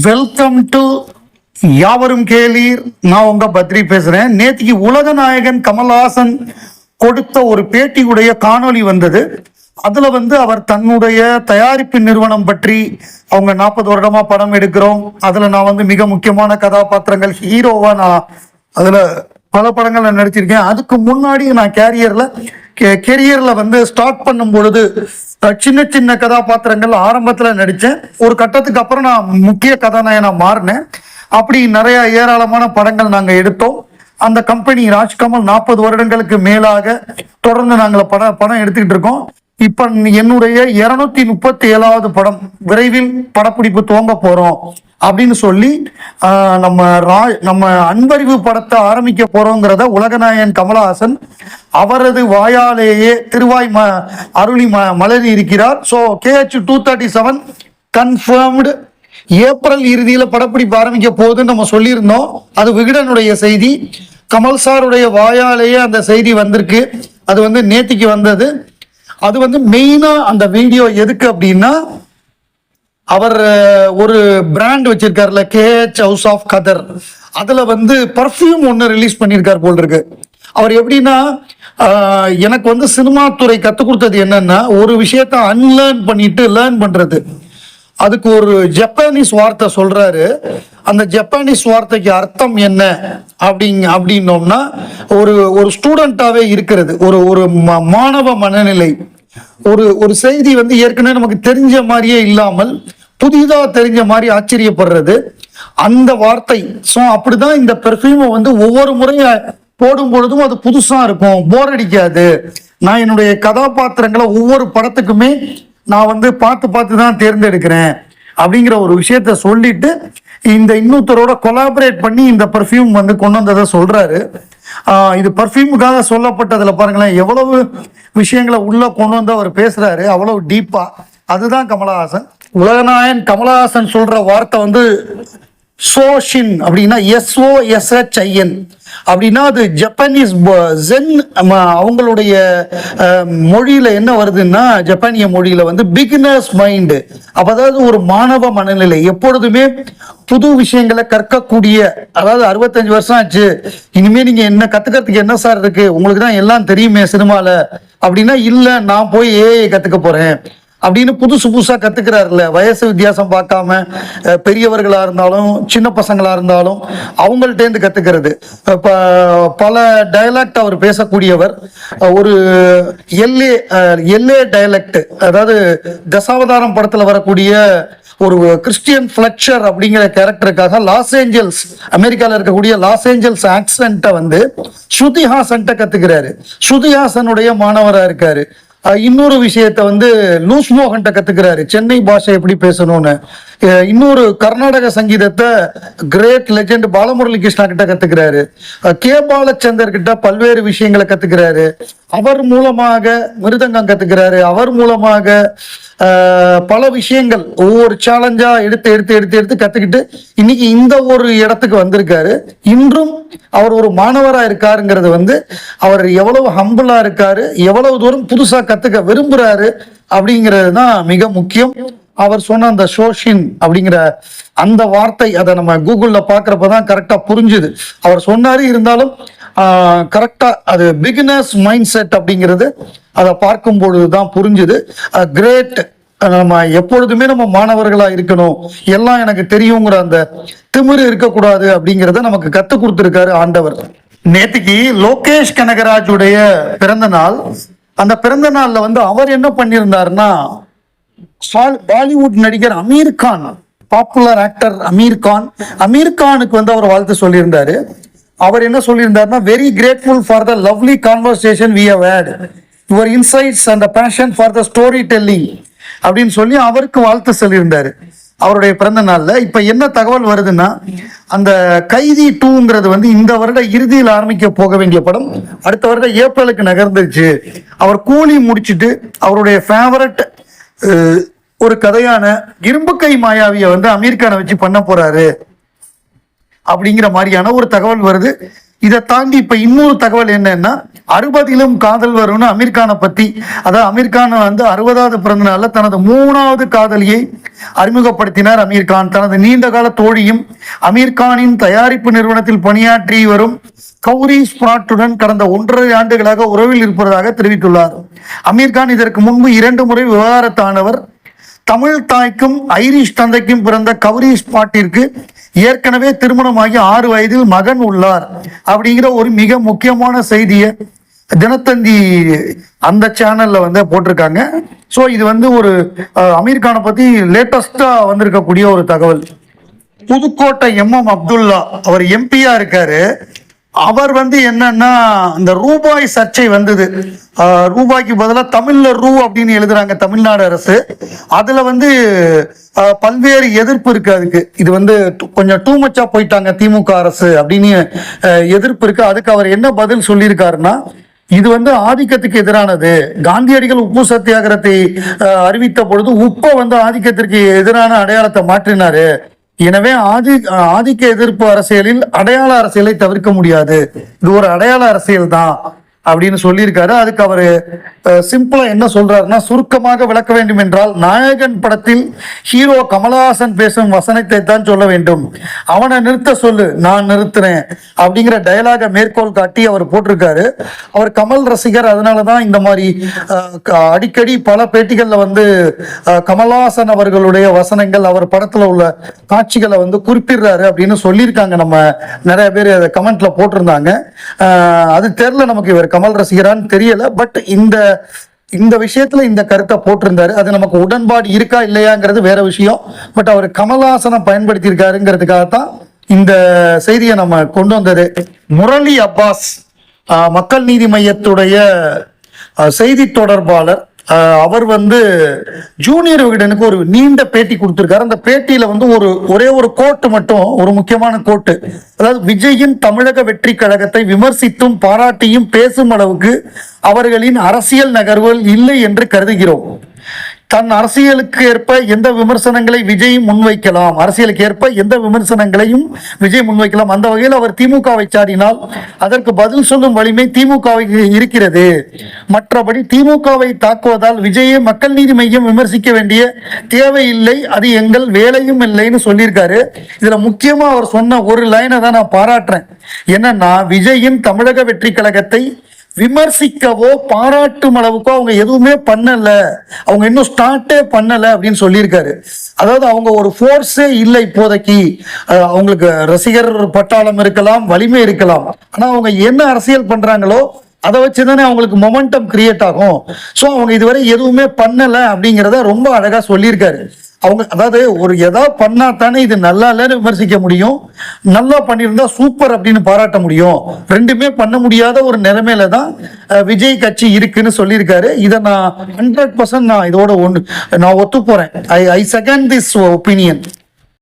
Welcome to யாவரும் கேளீர். நான் உங்க பத்ரி பேசுறேன். நேத்திக்கு உலக நாயகன் கமல்ஹாசன் கொடுத்த ஒரு பேட்டியுடைய காணொளி வந்தது. அதுல வந்து அவர் தன்னுடைய தயாரிப்பு நிறுவனம் பற்றி அவங்க நாற்பது வருடமா படம் எடுக்கிறோம். அதுல நான் வந்து மிக முக்கியமான கதாபாத்திரங்கள் ஹீரோவா நான் அதுல பல படங்கள் நான் நடிச்சிருக்கேன். அதுக்கு முன்னாடி நான் கேரியர்ல கெரியர்ல வந்து ஸ்டார்ட் பண்ணும் பொழுது சின்ன சின்ன கதாபாத்திரங்கள் ஆரம்பத்துல நடிச்சேன் ஒரு கட்டத்துக்கு அப்புறம் நான் முக்கிய கதாநாயகனா மாறினேன். அப்படி நிறைய ஏராளமான படங்கள் நாங்க எடுத்தோம். அந்த கம்பெனி ராஜ்கமல் நாற்பது வருடங்களுக்கு மேலாக தொடர்ந்து நாங்கள் படம் படம் எடுத்துக்கிட்டு இருக்கோம். இப்ப என்னுடைய இருநூத்தி முப்பத்தி ஏழாவது படம் விரைவில் படப்பிடிப்பு துவங்க போறோம். அப்படின்னு சொல்லி நம்ம ரா நம்ம அன்பறிவு படத்தை ஆரம்பிக்க போறோங்கிறத உலகநாயகன் கமலஹாசன் அவரது வாயாலேயே திருவாய் ம அருளி ம மலரி இருக்கிறார். So KH two thirty seven confirmed April இறுதியில் படப்பிடிப்பு ஆரம்பிக்க போகுதுன்னு நம்ம சொல்லியிருந்தோம். அது விகடனுடைய செய்தி. கமல் சாருடைய வாயாலேயே அந்த செய்தி வந்திருக்கு. அது வந்து நேத்திக்கு வந்தது. அது வந்து மெயினாக அந்த வீடியோ எதுக்கு அப்படின்னா அவர் ஒரு பிராண்ட் வச்சிருக்காருல கேஹெச் ஹவுஸ் ஆஃப் கதர் அதில் வந்து பர்ஃப்யூம் ஒன்று ரிலீஸ் பண்ணியிருக்கார் போல் இருக்கு. அவர் எப்படின்னா எனக்கு வந்து சினிமா துறை கற்றுக் கொடுத்தது என்னன்னா ஒரு விஷயத்த அன்லேர்ன் பண்ணிட்டு லேர்ன் பண்றது. அதுக்கு ஒரு ஜப்பானீஸ் வார்த்தை சொல்றாரு. அந்த ஜப்பானீஸ் வார்த்தைக்கு அர்த்தம் என்ன? அப்படிங்க அப்படின்னோம்னா ஒரு ஒரு ஸ்டூடெண்டாவே இருக்கிறது. ஒரு ஒரு ம- மாணவ மனநிலை. ஒரு ஒரு செய்தி வந்து ஏற்கனவே நமக்கு தெரிஞ்ச மாதிரியே இல்லாமல் புதிதாக தெரிஞ்ச மாதிரி ஆச்சரியப்படுறது. அந்த வார்த்தை ஸோ அப்படிதான் இந்த பெர்ஃப்யூமை வந்து ஒவ்வொரு முறையும் போடும் பொழுதும் அது புதுசாக இருக்கும் போர் அடிக்காது. நான் என்னுடைய கதாபாத்திரங்களை ஒவ்வொரு படத்துக்குமே நான் வந்து பார்த்து பார்த்து தான் தேர்ந்தெடுக்கிறேன் அப்படிங்கிற ஒரு விஷயத்த சொல்லிட்டு இந்த இன்னொருத்தரோட கொலாபரேட் பண்ணி இந்த பர்ஃப்யூம் வந்து கொண்டு வந்ததை சொல்றாரு. இது பர்ஃப்யூமுக்காக சொல்லப்பட்டதுல பாருங்களேன் எவ்வளவு விஷயங்களை உள்ள கொண்டு வந்து அவர் பேசுறாரு அவ்வளவு டீப்பா அதுதான் கமலஹாசன். உலகநாயன் கமலஹாசன் சொல்ற வார்த்தை வந்து சோஷின் அப்படின்னா எஸ்ஓ எஸ்ஹெச்ஐஎன் அப்படின்னா அது ஜப்பானீஸ் ஜென் அவங்களுடைய மொழியில் மொழியில என்ன வருதுன்னா ஜப்பானிய மொழியில வந்து பிகினர்ஸ் மைண்டு அப்ப அதாவது ஒரு மாணவ மனநிலை. எப்பொழுதுமே புது விஷயங்களை கற்கக்கூடிய அதாவது அறுபத்தஞ்சு வருஷம் ஆச்சு. இனிமே நீங்க என்ன கத்துக்கிறதுக்கு என்ன சார் இருக்கு? உங்களுக்கு தான் எல்லாம் தெரியுமே சினிமால. அப்படின்னா இல்ல நான் போய் ஏஐ கத்துக்க போறேன். அப்படின்னு புதுசு புதுசாக கற்றுக்கிறாருல்ல வயசு வித்தியாசம் பார்க்காம பெரியவர்களாக இருந்தாலும் சின்ன பசங்களாக இருந்தாலும் அவங்கள்ட்டேருந்து கற்றுக்கிறது கத்துக்கிறது. பல டயலாக்ட் அவர் பேசக்கூடியவர் ஒரு எல்ஏ எல்ஏ டயலக்ட் அதாவது தசாவதாரம் படத்தில் வரக்கூடிய ஒரு கிறிஸ்டியன் ஃபிளக்சர் அப்படிங்கிற கேரக்டருக்காக லாஸ் ஏஞ்சல்ஸ் அமெரிக்காவில் இருக்கக்கூடிய லாஸ் ஏஞ்சல்ஸ் ஆக்சென்ட்டை வந்து ஸ்ருதிஹாசன்ட்ட கற்றுக்கிறாரு ஸ்ருதிஹாசனுடைய மாணவராக இருக்காரு. இன்னொரு விஷயத்த வந்து லூஸ் மோகன்ட்ட கத்துக்கிறாரு. சென்னை பாஷை எப்படி பேசணும்னு. இன்னொரு கர்நாடக சங்கீதத்தை கிரேட் லெஜெண்ட் பாலமுரளி கிருஷ்ணா கிட்ட கத்துக்கிறாரு. கே பாலச்சந்தர் கிட்ட பல்வேறு விஷயங்களை கத்துக்கிறாரு. அவர் மூலமாக மிருதங்கம் கத்துக்கிறாரு. அவர் மூலமாக பல விஷயங்கள் ஒவ்வொரு சேலஞ்சா எடுத்து எடுத்து எடுத்து எடுத்து கத்துக்கிட்டு இன்னைக்கு இந்த ஒரு இடத்துக்கு வந்திருக்காரு. இன்றும் அவர் ஒரு மாணவரா இருக்காருங்கிறது வந்து அவர் எவ்வளவு ஹம்பிளா இருக்காரு எவ்வளவு தூரம் புதுசா கத்துக்க விரும்புறாரு அப்படிங்கிறது தான் மிக முக்கியம். அவர் சொன்ன அந்த சோஷின் அப்படிங்கிற அந்த வார்த்தை அதை நம்ம கூகுளில் பார்க்குறப்ப தான் கரெக்டாக புரிஞ்சுது. அவர் சொன்னாரு இருந்தாலும் கரெக்டாக அது பிகினர்ஸ் மைண்ட் செட் அப்படிங்கிறது அதை பார்க்கும் பொழுது தான் புரிஞ்சுது கிரேட் நம்ம எப்பொழுதுமே நம்ம மாணவர்களா இருக்கணும். எல்லாம் எனக்கு தெரியுங்கிற அந்த திமிரு இருக்கக்கூடாது அப்படிங்கிறத நமக்கு கற்றுக் கொடுத்துருக்காரு ஆண்டவர். நேத்திக்கு லோகேஷ் கனகராஜுடைய பிறந்த நாள். அந்த பிறந்த நாள்ல வந்து அவர் என்ன பண்ணியிருந்தாருன்னா பாலிவுட் நடிகர் அமீர் கான் பாப்புலர் ஆக்டர் அமீர் கான் அமீர் கானுக்கு வந்து அவர் வாழ்த்து சொல்லியிருந்தாரு. அவர் என்ன சொல்லியிருந்தாருன்னா very grateful for the lovely conversation we have had your insights and passion for the story telling அப்படின்னு சொல்லி அவருக்கு வாழ்த்து சொல்லியிருந்தாரு. அவருடைய பிறந்த நாள்ல. இப்ப என்ன தகவல் வருதுன்னா அந்த கைதி டூங்கிறது வந்து இந்த வருட இறுதியில் ஆரம்பிக்க போக வேண்டிய படம். அடுத்த வருட ஏப்ரலுக்கு நகர்ந்துச்சு அவர் கூலி முடிச்சுட்டு அவருடைய ஃபேவரட் ஒரு கதையான இரும்பு கை மாயாவிய வந்து அமீர்கானை வச்சு பண்ண போறாரு அப்படிங்கிற மாதிரியான ஒரு தகவல் வருது. இதை தாண்டி இப்ப இன்னொரு தகவல் என்னன்னா அறுபதிலும் காதல் வரும்னு அமீர்கானை பற்றி பத்தி அதாவது அமீர்கான் வந்து அறுபதாவது பிறந்த நாள்ல தனது மூணாவது காதலியை அறிமுகப்படுத்தினார் அமீர் கான். தனது நீண்ட கால தோழியும் அமீர் கானின் தயாரிப்பு நிறுவனத்தில் பணியாற்றி வரும் கௌரி ஸ்பிராட்டுடன் கடந்த ஒன்றரை ஆண்டுகளாக உறவில் இருப்பதாக தெரிவித்துள்ளார். அமீர் கான் இதற்கு முன்பு இரண்டு முறை விவகாரத்தானவர். தமிழ் தாய்க்கும் ஐரிஷ் தந்தைக்கும் பிறந்த கௌரி ஸ்பாட்டிற்கு ஏற்கனவே திருமணமாகி ஆறு வயதில் மகன் உள்ளார். அப்படிங்கிற ஒரு மிக முக்கியமான செய்தியை தினத்தந்தி அந்த சேனல்ல வந்து போட்டிருக்காங்க. ஸோ இது வந்து ஒரு அமீர்கானை அமீர் கானை பத்தி லேட்டஸ்டா வந்திருக்கக்கூடிய ஒரு தகவல். புதுக்கோட்டை எம் எம் அப்துல்லா அவர் எம்பியா இருக்காரு. அவர் வந்து என்னன்னா இந்த ரூபாய் சர்ச்சை வந்தது. ரூபாய்க்கு பதிலாக தமிழ்ல ரூ அப்படின்னு எழுதுறாங்க தமிழ்நாடு அரசு. அதுல வந்து பல்வேறு எதிர்ப்பு இருக்கு அதுக்கு. இது வந்து கொஞ்சம் டூ மச்சா போயிட்டாங்க திமுக அரசு அப்படின்னு எதிர்ப்பு இருக்கு. அதுக்கு அவர் என்ன பதில் சொல்லியிருக்காருன்னா இது வந்து ஆதிக்கத்துக்கு எதிரானது. காந்தியடிகள் உப்பு சத்தியாகிரத்தை ஆஹ் அறிவித்த பொழுது உப்பை வந்து ஆதிக்கத்திற்கு எதிரான அடையாளத்தை மாற்றினாரு. எனவே ஆதி ஆதிக்க எதிர்ப்பு அரசியலில் அடையாள அரசியலை தவிர்க்க முடியாது. இது ஒரு அடையாள அரசியல் தான். அப்படின்னு சொல்லியிருக்காரு. அதுக்கு அவர் சிம்பிளா என்ன சொல்றாருன்னா சுருக்கமாக விளக்க வேண்டும் என்றால் நாயகன் படத்தில் ஹீரோ கமலஹாசன் பேசும் வசனத்தை தான் சொல்ல வேண்டும். அவனை நிறுத்த சொல்லு நான் நிறுத்துறேன் அப்படிங்கிற டயலாக மேற்கோள் காட்டி அவர் போட்டிருக்காரு. அவர் கமல் ரசிகர் அதனால தான் இந்த மாதிரி அடிக்கடி பல பேட்டிகள்ல வந்து கமலஹாசன் அவர்களுடைய வசனங்கள் அவர் படத்துல உள்ள காட்சிகளை வந்து குறிப்பிடுறாரு அப்படின்னு சொல்லியிருக்காங்க. நம்ம நிறைய பேர் கமெண்ட்ல போட்டிருந்தாங்க. அது தெரில நமக்கு இவர் கமல் ரசிகரான்னு தெரியல பட் இந்த இந்த விஷயத்துல இந்த கருத்தை போட்டிருந்தாரு. அது நமக்கு உடன்பாடு இருக்கா இல்லையாங்கிறது வேற விஷயம். பட் அவர் கமலஹாசனை பயன்படுத்தியிருக்காருங்கிறதுக்காக தான் இந்த செய்தியை நம்ம கொண்டு வந்தது. முரளி அப்பாஸ் மக்கள் நீதி மையத்துடைய செய்தி தொடர்பாளர். அவர் வந்து ஜூனியர் விகடனுக்கு ஒரு நீண்ட பேட்டி கொடுத்திருக்காரு. அந்த பேட்டியில வந்து ஒரு ஒரே ஒரு கோட்டு மட்டும் ஒரு முக்கியமான கோட்டு. அதாவது விஜயின் தமிழக வெற்றி கழகத்தை விமர்சித்தும் பாராட்டியும் பேசும் அளவுக்கு அவர்களின் அரசியல் நகர்வுகள் இல்லை என்று கருதுகிறோம். தன் அரசியலுக்கு ஏற்ப எந்த விமர்சனங்களை விஜய் முன்வைக்கலாம்? அரசியலுக்கு ஏற்ப எந்த விமர்சனங்களையும் விஜய் முன்வைக்கலாம்? அந்த வகையில் அவர் திமுகவை சாடினால் அதற்கு பதில் சொல்லும் வலிமை திமுகவை இருக்கிறது. மற்றபடி திமுகவை தாக்குவதால் விஜயை மக்கள் நீதி மையம் விமர்சிக்க வேண்டிய தேவையில்லை. அது எங்கள் வேலையும் இல்லைன்னு சொல்லியிருக்காரு. இதுல முக்கியமா அவர் சொன்ன ஒரு லைனை தான் நான் பாராட்டுறேன். என்னன்னா விஜயின் தமிழக வெற்றி கழகத்தை விமர்சிக்கவோ பாராட்டும் அளவுக்கோ அவங்க எதுவுமே பண்ணல. அவங்க இன்னும் ஸ்டார்ட்டே பண்ணல அப்படின்னு சொல்லியிருக்காரு. அதாவது அவங்க ஒரு ஃபோர்ஸே இல்லை இப்போதைக்கு. அவங்களுக்கு ரசிகர் பட்டாளம் இருக்கலாம் வலிமை இருக்கலாம். ஆனா அவங்க என்ன அரசியல் பண்றாங்களோ அதை வச்சு தானே அவங்களுக்கு மொமெண்டம் கிரியேட் ஆகும். ஸோ அவங்க இதுவரை எதுவுமே பண்ணலை அப்படிங்கிறத ரொம்ப அழகாக சொல்லியிருக்காரு. அவங்க அதாவது ஒரு எதா பண்ணா தானே இது நல்லா இல்லைன்னு விமர்சிக்க முடியும். நல்லா பண்ணியிருந்தா சூப்பர் அப்படின்னு பாராட்ட முடியும். ரெண்டுமே பண்ண முடியாத ஒரு நிலைமையில தான் விஜய் கட்சி இருக்குன்னு சொல்லியிருக்காரு. இதை நான் ஹண்ட்ரட் பர்சன்ட் நான் இதோட ஒன்று நான் ஒத்து போறேன். I I second this opinion